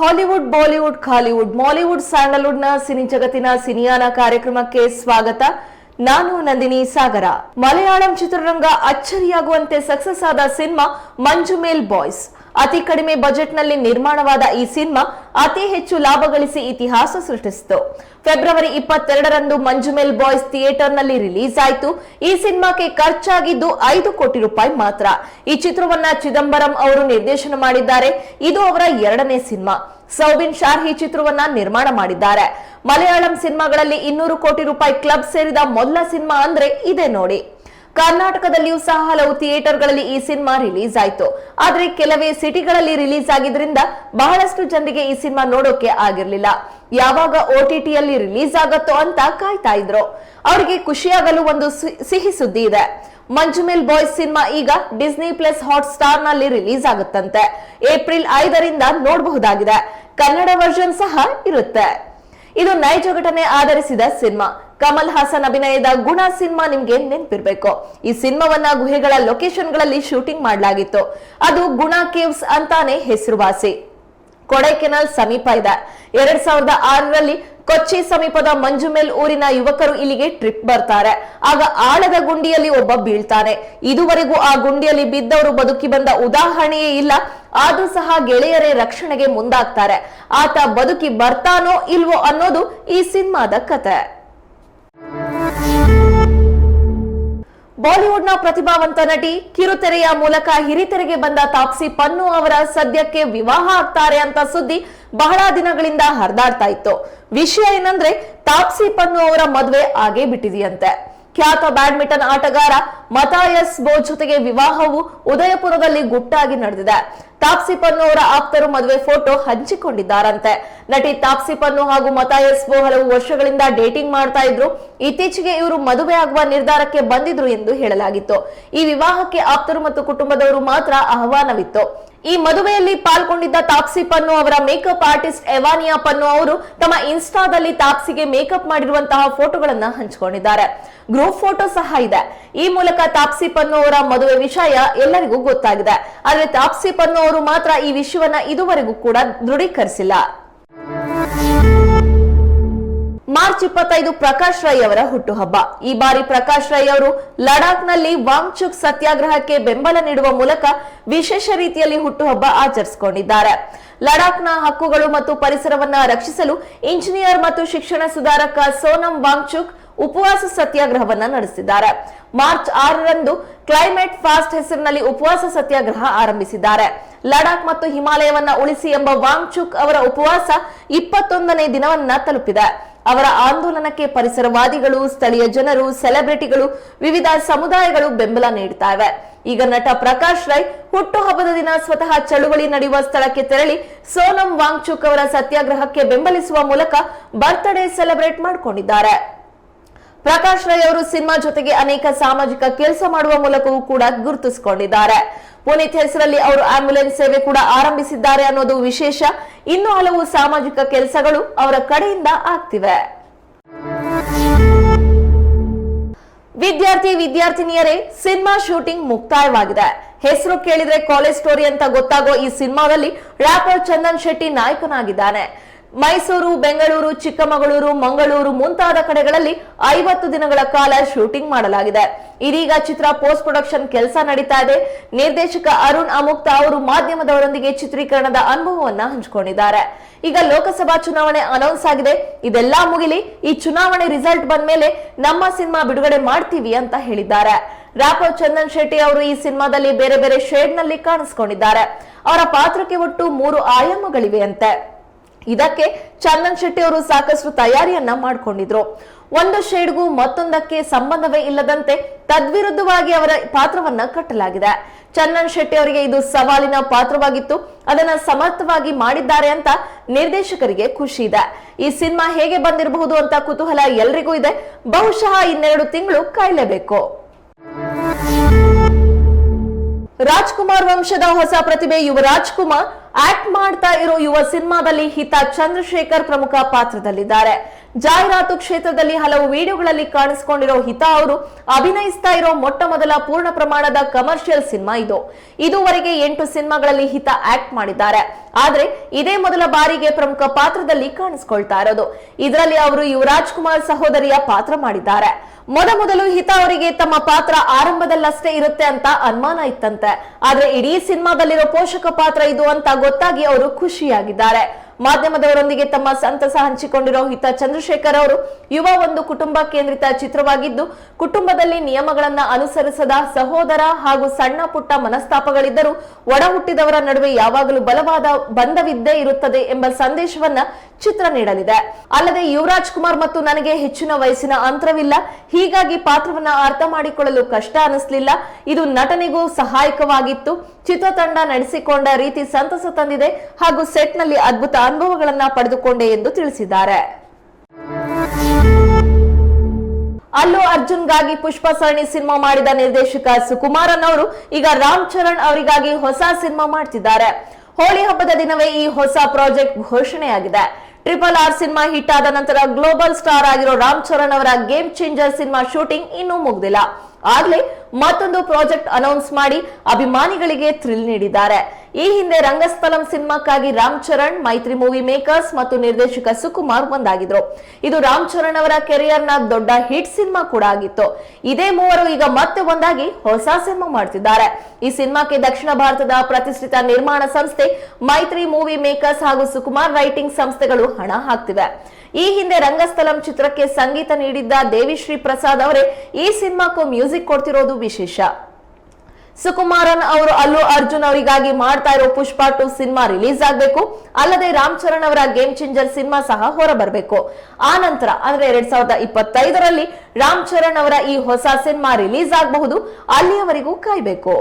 Hollywood Bollywood Kollywood Mollywood Sandalwood ನ cine ಜಗತ್ತಿನ ಸಿನಿಯಾನ ಕಾರ್ಯಕ್ರಮಕ್ಕೆ ಸ್ವಾಗತ ನಾನು ನಂದಿನಿ ಸಾಗರ ಮಲಯಾಳಂ ಚಿತ್ರರಂಗ ಅಚ್ಚರಿಯಾಗುವಂತೆ ಸಕ್ಸಸ್ ಆದ ಸಿನಿಮಾ ಮಂಜು ಮೇಲ್ ಬಾಯ್ಸ್ ಅತಿ ಕಡಿಮೆ ಬಜೆಟ್ನಲ್ಲಿ ನಿರ್ಮಾಣವಾದ ಈ ಸಿನಿಮಾ ಅತಿ ಹೆಚ್ಚು ಲಾಭ ಗಳಿಸಿ ಇತಿಹಾಸ ಸೃಷ್ಟಿಸಿತು. ಫೆಬ್ರವರಿ ಇಪ್ಪತ್ತೆರಡರಂದು ಮಂಜುಮೇಲ್ ಬಾಯ್ಸ್ ಥಿಯೇಟರ್ನಲ್ಲಿ ರಿಲೀಸ್ ಆಯಿತು. ಈ ಸಿನಿಮಾಕ್ಕೆ ಖರ್ಚಾಗಿದ್ದು ಐದು ಕೋಟಿ ರೂಪಾಯಿ ಮಾತ್ರ. ಈ ಚಿತ್ರವನ್ನ ಚಿದಂಬರಂ ಅವರು ನಿರ್ದೇಶನ ಮಾಡಿದ್ದಾರೆ. ಇದು ಅವರ ಎರಡನೇ ಸಿನಿಮಾ. ಸೌಬಿನ್ ಶಾರ್ಹಿ ಚಿತ್ರವನ್ನ ನಿರ್ಮಾಣ ಮಾಡಿದ್ದಾರೆ. ಮಲಯಾಳಂ ಸಿನಿಮಾಗಳಲ್ಲಿ ಇನ್ನೂರು ಕೋಟಿ ರೂಪಾಯಿ ಕ್ಲಬ್ ಸೇರಿದ ಮೊದಲ ಸಿನಿಮಾ ಅಂದ್ರೆ ಇದೆ ನೋಡಿ. ಕರ್ನಾಟಕದಲ್ಲಿಯೂ ಸಹ ಹಲವು ಥಿಯೇಟರ್ಗಳಲ್ಲಿ ಈ ಸಿನಿಮಾ ರಿಲೀಸ್ ಆಯ್ತು. ಆದರೆ ಕೆಲವೇ ಸಿಟಿಗಳಲ್ಲಿ ರಿಲೀಸ್ ಆಗಿದ್ರಿಂದ ಬಹಳಷ್ಟು ಜನರಿಗೆ ಈ ಸಿನಿಮಾ ನೋಡೋಕೆ ಆಗಿರ್ಲಿಲ್ಲ. ಯಾವಾಗ ಓಟಿಟಿಯಲ್ಲಿ ರಿಲೀಸ್ ಆಗತ್ತೋ ಅಂತ ಕಾಯ್ತಾ ಇದ್ರು. ಅವರಿಗೆ ಖುಷಿಯಾಗಲು ಒಂದು ಸಿಹಿ ಸುದ್ದಿ ಇದೆ. ಮಂಜುಮೇಲ್ ಬಾಯ್ಸ್ ಸಿನಿಮಾ ಈಗ ಡಿಸ್ನಿ ಪ್ಲಸ್ ಹಾಟ್ ಸ್ಟಾರ್ನಲ್ಲಿ ರಿಲೀಸ್ ಆಗುತ್ತಂತೆ. ಏಪ್ರಿಲ್ ಐದರಿಂದ ನೋಡಬಹುದಾಗಿದೆ. ಕನ್ನಡ ವರ್ಷನ್ ಸಹ ಇರುತ್ತೆ. ಇದು ನೈಜ ಘಟನೆ ಆಧರಿಸಿದ ಸಿನಿಮಾ. ಕಮಲ್ ಹಾಸನ್ ಅಭಿನಯದ ಗುಣ ಸಿನಿಮಾ ನಿಮ್ಗೆ ನೆನಪಿರ್ಬೇಕು. ಈ ಸಿನಿಮಾವನ್ನ ಗುಹೆಗಳ ಲೊಕೇಶನ್ಗಳಲ್ಲಿ ಶೂಟಿಂಗ್ ಮಾಡಲಾಗಿತ್ತು. ಅದು ಗುಣ ಕೇವ್ಸ್ ಅಂತಾನೆ ಹೆಸರುವಾಸಿ. ಕೊಡೈಕೆನಾಲ್ ಸಮೀಪ ಇದೆ. ಎರಡ್ ಸಾವಿರದ ಆರರಲ್ಲಿ ಕೊಚ್ಚಿ ಸಮೀಪದ ಮಂಜುಮೇಲ್ ಊರಿನ ಯುವಕರು ಇಲ್ಲಿಗೆ ಟ್ರಿಪ್ ಬರ್ತಾರೆ. ಆಗ ಆಳದ ಗುಂಡಿಯಲ್ಲಿ ಒಬ್ಬ ಬೀಳ್ತಾನೆ. ಇದುವರೆಗೂ ಆ ಗುಂಡಿಯಲ್ಲಿ ಬಿದ್ದವರು ಬದುಕಿ ಬಂದ ಉದಾಹರಣೆಯೇ ಇಲ್ಲ. ಆದ್ರೂ ಸಹ ಗೆಳೆಯರೇ ರಕ್ಷಣೆಗೆ ಮುಂದಾಗ್ತಾರೆ. ಆತ ಬದುಕಿ ಬರ್ತಾನೋ ಇಲ್ವೋ ಅನ್ನೋದು ಈ ಸಿನಿಮಾದ ಕತೆ. ಬಾಲಿವುಡ್ನ ಪ್ರತಿಭಾವಂತ ನಟಿ ಕಿರುತೆರೆಯ ಮೂಲಕ ಹಿರಿತೆರೆಗೆ ಬಂದ ತಾಪ್ಸಿ ಪನ್ನು ಅವರ ಸದ್ಯಕ್ಕೆ ವಿವಾಹ ಆಗ್ತಾರೆ ಅಂತ ಸುದ್ದಿ ಬಹಳ ದಿನಗಳಿಂದ ಹರಿದಾಡ್ತಾ ಇತ್ತು. ವಿಷಯ ಏನಂದ್ರೆ, ತಾಪ್ಸಿ ಪನ್ನು ಅವರ ಮದುವೆ ಆಗೇ ಬಿಟ್ಟಿದೆಯಂತೆ. ಖ್ಯಾತ ಬ್ಯಾಡ್ಮಿಂಟನ್ ಆಟಗಾರ ಮತಾಯಸ್ ಬೋ ಜೊತೆಗೆ ವಿವಾಹವು ಉದಯಪುರದಲ್ಲಿ ಗುಟ್ಟಾಗಿ ನಡೆದಿದೆ. ತಾಪ್ಸಿ ಪನ್ನು ಅವರ ಆಪ್ತರು ಮದುವೆ ಫೋಟೋ ಹಂಚಿಕೊಂಡಿದ್ದಾರಂತೆ. ನಟಿ ತಾಪ್ಸಿ ಪನ್ನು ಹಾಗೂ ಬೋ ಹಲವು ವರ್ಷಗಳಿಂದ ಡೇಟಿಂಗ್ ಮಾಡ್ತಾ ಇದ್ರು. ಇತ್ತೀಚೆಗೆ ಇವರು ಮದುವೆ ಆಗುವ ನಿರ್ಧಾರಕ್ಕೆ ಬಂದಿದ್ರು ಎಂದು ಹೇಳಲಾಗಿತ್ತು. ಈ ವಿವಾಹಕ್ಕೆ ಆಪ್ತರು ಮತ್ತು ಕುಟುಂಬದವರು ಮಾತ್ರ ಆಹ್ವಾನವಿತ್ತು. ಈ ಮದುವೆಯಲ್ಲಿ ಪಾಲ್ಗೊಂಡಿದ್ದ ತಾಪ್ಸಿ ಪನ್ನು ಅವರ ಮೇಕಪ್ ಆರ್ಟಿಸ್ಟ್ ಎವಾನಿಯಾ ಪನ್ನು ಅವರು ತಮ್ಮ ಇನ್ಸ್ಟಾದಲ್ಲಿ ತಾಪ್ಸಿಗೆ ಮೇಕಪ್ ಮಾಡಿರುವಂತಹ ಫೋಟೋಗಳನ್ನ ಹಂಚಿಕೊಂಡಿದ್ದಾರೆ. ಗ್ರೂಪ್ ಫೋಟೋ ಸಹ ಇದೆ. ಈ ಮೂಲಕ ತಾಪ್ಸಿ ಪನ್ನು ಅವರ ಮದುವೆ ವಿಷಯ ಎಲ್ಲರಿಗೂ ಗೊತ್ತಾಗಿದೆ. ಆದರೆ ತಾಪ್ಸಿ ಪನ್ನು ಅವರು ಮಾತ್ರ ಈ ವಿಷಯವನ್ನ ಇದುವರೆಗೂ ಕೂಡ ದೃಢೀಕರಿಸಿಲ್ಲ. ಮಾರ್ಚ್ ಇಪ್ಪತ್ತೈದು ಪ್ರಕಾಶ್ ರೈ ಅವರ ಹುಟ್ಟುಹಬ್ಬ. ಈ ಬಾರಿ ಪ್ರಕಾಶ್ ರೈ ಅವರು ಲಡಾಖ್ನಲ್ಲಿ ವಾಂಗ್ಚುಕ್ ಸತ್ಯಾಗ್ರಹಕ್ಕೆ ಬೆಂಬಲ ನೀಡುವ ಮೂಲಕ ವಿಶೇಷ ರೀತಿಯಲ್ಲಿ ಹುಟ್ಟುಹಬ್ಬ ಆಚರಿಸಿಕೊಂಡಿದ್ದಾರೆ. ಲಡಾಖ್ನ ಹಕ್ಕುಗಳು ಮತ್ತು ಪರಿಸರವನ್ನ ರಕ್ಷಿಸಲು ಇಂಜಿನಿಯರ್ ಮತ್ತು ಶಿಕ್ಷಣ ಸುಧಾರಕ ಸೋನಂ ವಾಂಗ್ಚುಕ್ ಉಪವಾಸ ಸತ್ಯಾಗ್ರಹವನ್ನ ನಡೆಸಿದ್ದಾರೆ. ಮಾರ್ಚ್ ಆರರಂದು ಕ್ಲೈಮೇಟ್ ಫಾಸ್ಟ್ ಹೆಸರಿನಲ್ಲಿ ಉಪವಾಸ ಸತ್ಯಾಗ್ರಹ ಆರಂಭಿಸಿದ್ದಾರೆ. ಲಡಾಖ್ ಮತ್ತು ಹಿಮಾಲಯವನ್ನ ಉಳಿಸಿ ಎಂಬ ವಾಂಗ್ಚುಕ್ ಅವರ ಉಪವಾಸ ಇಪ್ಪತ್ತೊಂದನೇ ದಿನವನ್ನ ತಲುಪಿದೆ. ಅವರ ಆಂದೋಲನಕ್ಕೆ ಪರಿಸರವಾದಿಗಳು, ಸ್ಥಳೀಯ ಜನರು, ಸೆಲೆಬ್ರಿಟಿಗಳು, ವಿವಿಧ ಸಮುದಾಯಗಳು ಬೆಂಬಲ ನೀಡುತ್ತವೆ ಈಗ ನಟ ಪ್ರಕಾಶ್ ರೈ ಹುಟ್ಟುಹಬ್ಬದ ದಿನ ಸ್ವತಃ ಚಳುವಳಿ ನಡೆಯುವ ಸ್ಥಳಕ್ಕೆ ತೆರಳಿ ಸೋನಂ ವಾಂಗ್ಚುಕ್ ಅವರ ಸತ್ಯಾಗ್ರಹಕ್ಕೆ ಬೆಂಬಲಿಸುವ ಮೂಲಕ ಬರ್ತ್ಡೇ ಸೆಲೆಬ್ರೇಟ್ ಮಾಡಿಕೊಂಡಿದ್ದಾರೆ. ಪ್ರಕಾಶ್ ರೈ ಅವರು ಸಿನಿಮಾ ಜೊತೆಗೆ ಅನೇಕ ಸಾಮಾಜಿಕ ಕೆಲಸ ಮಾಡುವ ಮೂಲಕವೂ ಕೂಡ ಗುರುತಿಸಿಕೊಂಡಿದ್ದಾರೆ. ಪುನೀತ್ ಹೆಸರಲ್ಲಿ ಅವರು ಆಂಬ್ಯುಲೆನ್ಸ್ ಸೇವೆ ಕೂಡ ಆರಂಭಿಸಿದ್ದಾರೆ ಅನ್ನೋದು ವಿಶೇಷ. ಇನ್ನು ಹಲವು ಸಾಮಾಜಿಕ ಕೆಲಸಗಳು ಅವರ ಕಡೆಯಿಂದ ಆಗ್ತಿವೆ. ವಿದ್ಯಾರ್ಥಿ ವಿದ್ಯಾರ್ಥಿನಿಯರೇ, ಸಿನಿಮಾ ಶೂಟಿಂಗ್ ಮುಕ್ತಾಯವಾಗಿದೆ. ಹೆಸರು ಕೇಳಿದ್ರೆ ಕಾಲೇಜ್ ಸ್ಟೋರಿ ಅಂತ ಗೊತ್ತಾಗೋ ಈ ಸಿನಿಮಾದಲ್ಲಿ ರ್ಯಾಪರ್ ಚಂದನ್ ಶೆಟ್ಟಿ ನಾಯಕನಾಗಿದ್ದಾನೆ. ಮೈಸೂರು, ಬೆಂಗಳೂರು, ಚಿಕ್ಕಮಗಳೂರು, ಮಂಗಳೂರು ಮುಂತಾದ ಕಡೆಗಳಲ್ಲಿ ಐವತ್ತು ದಿನಗಳ ಕಾಲ ಶೂಟಿಂಗ್ ಮಾಡಲಾಗಿದೆ. ಇದೀಗ ಚಿತ್ರ ಪೋಸ್ಟ್ ಪ್ರೊಡಕ್ಷನ್ ಕೆಲಸ ನಡೀತಾ ಇದೆ. ನಿರ್ದೇಶಕ ಅರುಣ್ ಅಮುಕ್ತ ಅವರು ಮಾಧ್ಯಮದವರೊಂದಿಗೆ ಚಿತ್ರೀಕರಣದ ಅನುಭವವನ್ನ ಹಂಚಿಕೊಂಡಿದ್ದಾರೆ. ಈಗ ಲೋಕಸಭಾ ಚುನಾವಣೆ ಅನೌನ್ಸ್ ಆಗಿದೆ. ಇದೆಲ್ಲಾ ಮುಗಿಲಿ, ಈ ಚುನಾವಣೆ ರಿಸಲ್ಟ್ ಬಂದ ಮೇಲೆ ನಮ್ಮ ಸಿನಿಮಾ ಬಿಡುಗಡೆ ಮಾಡ್ತೀವಿ ಅಂತ ಹೇಳಿದ್ದಾರೆ. ರ್ಯಾಪರ್ ಚಂದನ್ ಶೆಟ್ಟಿ ಅವರು ಈ ಸಿನಿಮಾದಲ್ಲಿ ಬೇರೆ ಬೇರೆ ಶೇಡ್ನಲ್ಲಿ ಕಾಣಿಸ್ಕೊಂಡಿದ್ದಾರೆ. ಅವರ ಪಾತ್ರಕ್ಕೆ ಒಟ್ಟು ಮೂರು ಆಯಾಮಗಳಿವೆ ಅಂತೆ. ಇದಕ್ಕೆ ಚಂದನ್ ಶೆಟ್ಟಿ ಅವರು ಸಾಕಷ್ಟು ತಯಾರಿಯನ್ನ ಮಾಡ್ಕೊಂಡಿದ್ರು. ಒಂದು ಶೇಡ್ಗೂ ಮತ್ತೊಂದಕ್ಕೆ ಸಂಬಂಧವೇ ಇಲ್ಲದಂತೆ ತದ್ವಿರುದ್ಧವಾಗಿ ಅವರ ಪಾತ್ರವನ್ನ ಕಟ್ಟಲಾಗಿದೆ. ಚಂದನ್ ಶೆಟ್ಟಿ ಅವರಿಗೆ ಇದು ಸವಾಲಿನ ಪಾತ್ರವಾಗಿತ್ತು. ಅದನ್ನ ಸಮರ್ಥವಾಗಿ ಮಾಡಿದ್ದಾರೆ ಅಂತ ನಿರ್ದೇಶಕರಿಗೆ ಖುಷಿ ಇದೆ. ಈ ಸಿನಿಮಾ ಹೇಗೆ ಬಂದಿರಬಹುದು ಅಂತ ಕುತೂಹಲ ಎಲ್ರಿಗೂ ಇದೆ. ಬಹುಶಃ ಇನ್ನೆರಡು ತಿಂಗಳು ಕಾಯಲೇಬೇಕು. ರಾಜ್ಕುಮಾರ್ ವಂಶದ ಹೊಸ ಪ್ರತಿಭೆ ಯುವರಾಜ್ ಕುಮಾರ್ ಆಕ್ಟ್ ಮಾಡ್ತಾ ಇರೋ ಯುವ ಸಿನಿಮಾದಲ್ಲಿ ಹಿತ ಚಂದ್ರಶೇಖರ್ ಪ್ರಮುಖ ಪಾತ್ರದಲ್ಲಿದ್ದಾರೆ. ಜಾಹೀರಾತು ಕ್ಷೇತ್ರದಲ್ಲಿ ಹಲವು ವಿಡಿಯೋಗಳಲ್ಲಿ ಕಾಣಿಸಿಕೊಂಡಿರೋ ಹಿತಾ ಅವರು ಅಭಿನಯಿಸ್ತಾ ಇರೋ ಮೊಟ್ಟ ಮೊದಲ ಪೂರ್ಣ ಪ್ರಮಾಣದ ಕಮರ್ಷಿಯಲ್ ಸಿನಿಮಾ ಇದು. ಇದುವರೆಗೆ ಎಂಟು ಸಿನಿಮಾಗಳಲ್ಲಿ ಹಿತಾ ಆಕ್ಟ್ ಮಾಡಿದ್ದಾರೆ. ಆದ್ರೆ ಇದೇ ಮೊದಲ ಬಾರಿಗೆ ಪ್ರಮುಖ ಪಾತ್ರದಲ್ಲಿ ಕಾಣಿಸ್ಕೊಳ್ತಾ ಇರೋದು. ಇದರಲ್ಲಿ ಅವರು ಯುವರಾಜ್ ಕುಮಾರ್ ಸಹೋದರಿಯ ಪಾತ್ರ ಮಾಡಿದ್ದಾರೆ. ಮೊದಮೊದಲು ಹಿತಾ ಅವರಿಗೆ ತಮ್ಮ ಪಾತ್ರ ಆರಂಭದಲ್ಲಷ್ಟೇ ಇರುತ್ತೆ ಅಂತ ಅನುಮಾನ ಇತ್ತಂತೆ. ಆದ್ರೆ ಇಡೀ ಸಿನಿಮಾದಲ್ಲಿರೋ ಪೋಷಕ ಪಾತ್ರ ಇದು ಅಂತ ಗೊತ್ತಾಗಿ ಅವರು ಖುಷಿಯಾಗಿದ್ದಾರೆ. ಮಾಧ್ಯಮದವರೊಂದಿಗೆ ತಮ್ಮ ಸಂತಸ ಹಂಚಿಕೊಂಡಿರೋ ಹಿತ ಚಂದ್ರಶೇಖರ್ ಅವರು ಯುವ ಒಂದು ಕುಟುಂಬ ಕೇಂದ್ರಿತ ಚಿತ್ರವಾಗಿದ್ದು, ಕುಟುಂಬದಲ್ಲಿ ನಿಯಮಗಳನ್ನ ಅನುಸರಿಸದ ಸಹೋದರ ಹಾಗೂ ಸಣ್ಣ ಪುಟ್ಟ ಮನಸ್ತಾಪಗಳಿದ್ದರೂ ಒಡ ಹುಟ್ಟಿದವರ ನಡುವೆ ಯಾವಾಗಲೂ ಬಲವಾದ ಬಂಧವಿದ್ದೇ ಇರುತ್ತದೆ ಎಂಬ ಸಂದೇಶವನ್ನ ಚಿತ್ರ ನೀಡಲಿದೆ. ಅಲ್ಲದೆ ಯುವರಾಜ್ ಕುಮಾರ್ ಮತ್ತು ನನಗೆ ಹೆಚ್ಚಿನ ವಯಸ್ಸಿನ ಅಂತರವಿಲ್ಲ. ಹೀಗಾಗಿ ಪಾತ್ರವನ್ನ ಅರ್ಥ ಮಾಡಿಕೊಳ್ಳಲು ಕಷ್ಟ ಅನಿಸ್ಲಿಲ್ಲ. ಇದು ನಟನೆಗೂ ಸಹಾಯಕವಾಗಿತ್ತು. ಚಿತ್ರತಂಡ ನಡೆಸಿಕೊಂಡ ರೀತಿ ಸಂತಸ ತಂದಿದೆ ಹಾಗೂ ಸೆಟ್ನಲ್ಲಿ ಅದ್ಭುತ ಅನುಭವಗಳನ್ನ ಪಡೆದುಕೊಂಡೆ ಎಂದು ತಿಳಿಸಿದ್ದಾರೆ. ಅಲ್ಲು ಅರ್ಜುನ್ಗಾಗಿ ಪುಷ್ಪ ಸರಣಿ ಸಿನಿಮಾ ಮಾಡಿದ ನಿರ್ದೇಶಕ ಸುಕುಮಾರನ್ ಅವರು ಈಗ ರಾಮ್ ಚರಣ್ ಅವರಿಗಾಗಿ ಹೊಸ ಸಿನಿಮಾ ಮಾಡ್ತಿದ್ದಾರೆ. ಹೋಳಿ ಹಬ್ಬದ ದಿನವೇ ಈ ಹೊಸ ಪ್ರಾಜೆಕ್ಟ್ ಘೋಷಣೆಯಾಗಿದೆ. ಟ್ರಿಪಲ್ ಆರ್ ಸಿನಿಮಾ ಹಿಟ್ ಆದ ನಂತರ ಗ್ಲೋಬಲ್ ಸ್ಟಾರ್ ಆಗಿರೋ ರಾಮ್ ಚರಣ್ ಅವರ ಗೇಮ್ ಚೇಂಜರ್ ಸಿನಿಮಾ ಶೂಟಿಂಗ್ ಇನ್ನೂ ಮುಗ್ದಿಲ್ಲ. ಆಗ್ಲೇ ಮತ್ತೊಂದು ಪ್ರಾಜೆಕ್ಟ್ ಅನೌನ್ಸ್ ಮಾಡಿ ಅಭಿಮಾನಿಗಳಿಗೆ ಥ್ರಿಲ್ ನೀಡಿದ್ದಾರೆ. ಈ ಹಿಂದೆ ರಂಗಸ್ಥಲಂ ಸಿನಿಮಾಕ್ಕಾಗಿ ರಾಮ್ ಚರಣ್, ಮೈತ್ರಿ ಮೂವಿ ಮೇಕರ್ಸ್ ಮತ್ತು ನಿರ್ದೇಶಕ ಸುಕುಮಾರ್ ಒಂದಾಗಿದ್ರು. ಇದು ರಾಮ್ ಚರಣ್ ಅವರ ಕೆರಿಯರ್ನ ದೊಡ್ಡ ಹಿಟ್ ಸಿನಿಮಾ ಕೂಡ ಆಗಿತ್ತು. ಇದೇ ಮೂವರು ಈಗ ಮತ್ತೆ ಒಂದಾಗಿ ಹೊಸ ಸಿನಿಮಾ ಮಾಡ್ತಿದ್ದಾರೆ. ಈ ಸಿನಿಮಾಕ್ಕೆ ದಕ್ಷಿಣ ಭಾರತದ ಪ್ರತಿಷ್ಠಿತ ನಿರ್ಮಾಣ ಸಂಸ್ಥೆ ಮೈತ್ರಿ ಮೂವಿ ಮೇಕರ್ಸ್ ಹಾಗೂ ಸುಕುಮಾರ್ ರೈಟಿಂಗ್ ಸಂಸ್ಥೆಗಳು ಹಣ ಹಾಕ್ತಿವೆ. ಈ ಹಿಂದೆ ರಂಗಸ್ಥಲಂ ಚಿತ್ರಕ್ಕೆ ಸಂಗೀತ ನೀಡಿದ್ದ ದೇವಿಶ್ರೀ ಪ್ರಸಾದ್ ಅವರೇ ಈ ಸಿನಿಮಾಕ್ಕೂ ಮ್ಯೂಸಿಕ್ ಕೊಡ್ತಿರೋದು ವಿಶೇಷ. ಸುಕುಮಾರನ್ ಅವರು ಅಲ್ಲು ಅರ್ಜುನ್ ಅವರಿಗಾಗಿ ಮಾಡ್ತಾ ಇರೋ ಪುಷ್ಪ ಟು ಸಿನಿಮಾ ರಿಲೀಸ್ ಆಗಬೇಕು. ಅಲ್ಲದೆ ರಾಮ್ ಚರಣ್ ಅವರ ಗೇಮ್ ಚೇಂಜರ್ ಸಿನಿಮಾ ಸಹ ಹೊರಬರಬೇಕು. ಆ ನಂತರ, ಅಂದ್ರೆ ಎರಡ್ ಸಾವಿರದ ಇಪ್ಪತ್ತೈದರಲ್ಲಿ ರಾಮ್ ಚರಣ್ ಅವರ ಈ ಹೊಸ ಸಿನಿಮಾ ರಿಲೀಸ್ ಆಗಬಹುದು. ಅಲ್ಲಿಯವರೆಗೂ ಕಾಯ್ಬೇಕು.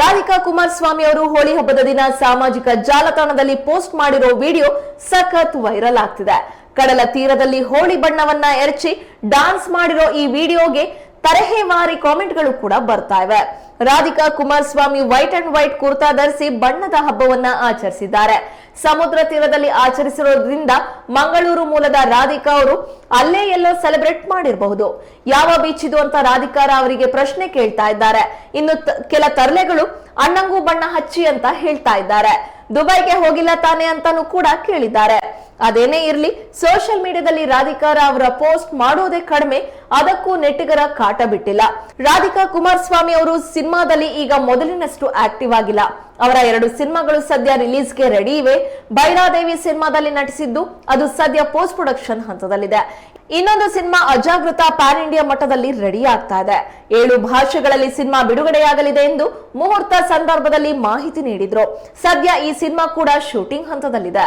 ರಾಧಿಕಾ ಕುಮಾರಸ್ವಾಮಿ ಅವರು ಹೋಳಿ ಹಬ್ಬದ ದಿನ ಸಾಮಾಜಿಕ ಜಾಲತಾಣದಲ್ಲಿ ಪೋಸ್ಟ್ ಮಾಡಿರೋ ವಿಡಿಯೋ ಸಖತ್ ವೈರಲ್ ಆಗ್ತಿದೆ. ಕಡಲ ತೀರದಲ್ಲಿ ಹೋಳಿ ಬಣ್ಣವನ್ನ ಎರಚಿ ಡಾನ್ಸ್ ಮಾಡಿರೋ ಈ ವಿಡಿಯೋಗೆ ತರಹೇವಾರಿ ಕಾಮೆಂಟ್ಗಳು ಕೂಡ ಬರ್ತಾ ಇವೆ. Radhika Kumaraswamy white and white kurta ಧರಿಸಿ ಬಣ್ಣದ ಹಬ್ಬವನ್ನ ಆಚರಿಸಿದ್ದಾರೆ. ಸಮುದ್ರ ತೀರದಲ್ಲಿ ಆಚರಿಸಿರೋದ್ರಿಂದ ಮಂಗಳೂರು ಮೂಲದ ರಾಧಿಕಾ ಅವರು ಅಲ್ಲೇ ಎಲ್ಲೋ ಸೆಲೆಬ್ರೇಟ್ ಮಾಡಿರಬಹುದು. ಯಾವ ಬೀಚ್ ಇದು ಅಂತ ರಾಧಿಕಾರ ಅವರಿಗೆ ಪ್ರಶ್ನೆ ಕೇಳ್ತಾ ಇದ್ದಾರೆ. ಇನ್ನು ಕೆಲ ತರಲೆಗಳು ಅಣ್ಣಂಗೂ ಬಣ್ಣ ಹಚ್ಚಿ ಅಂತ ಹೇಳ್ತಾ ಇದ್ದಾರೆ. ದುಬೈಗೆ ಹೋಗಿಲ್ಲ ತಾನೆ ಅಂತಾನೂ ಕೂಡ ಕೇಳಿದ್ದಾರೆ. ಅದೇನೇ ಇರಲಿ ಸೋಷಿಯಲ್ ಮೀಡಿಯಾದಲ್ಲಿ ರಾಧಿಕಾರ ಅವರ ಪೋಸ್ಟ್ ಮಾಡುವುದೇ ಕಡಿಮೆ, ಅದಕ್ಕೂ ನೆಟ್ಟಿಗರ ಕಾಟ ಬಿಟ್ಟಿಲ್ಲ. ರಾಧಿಕಾ ಕುಮಾರಸ್ವಾಮಿ ಅವರು ಸಿನಿಮಾದಲ್ಲಿ ಈಗ ಮೊದಲಿನಷ್ಟು ಆಕ್ಟಿವ್ ಆಗಿಲ್ಲ. ಅವರ ಎರಡು ಸಿನಿಮಾಗಳು ಸದ್ಯ ರಿಲೀಸ್ಗೆ ರೆಡಿ ಇವೆ. ಬೈರಾದೇವಿ ಸಿನಿಮಾದಲ್ಲಿ ನಟಿಸಿದ್ದು, ಅದು ಸದ್ಯ ಪೋಸ್ಟ್ ಪ್ರೊಡಕ್ಷನ್ ಹಂತದಲ್ಲಿದೆ. ಇನ್ನೊಂದು ಸಿನಿಮಾ ಅಜಾಗೃತ ಪ್ಯಾನ್ ಇಂಡಿಯಾ ಮಟ್ಟದಲ್ಲಿ ರೆಡಿ ಆಗ್ತಾ ಇದೆ. ಏಳು ಭಾಷೆಗಳಲ್ಲಿ ಸಿನಿಮಾ ಬಿಡುಗಡೆಯಾಗಲಿದೆ ಎಂದು ಮುಹೂರ್ತ ಸಂದರ್ಭದಲ್ಲಿ ಮಾಹಿತಿ ನೀಡಿದ್ರು. ಸದ್ಯ ಈ ಸಿನಿಮಾ ಕೂಡ ಶೂಟಿಂಗ್ ಹಂತದಲ್ಲಿದೆ.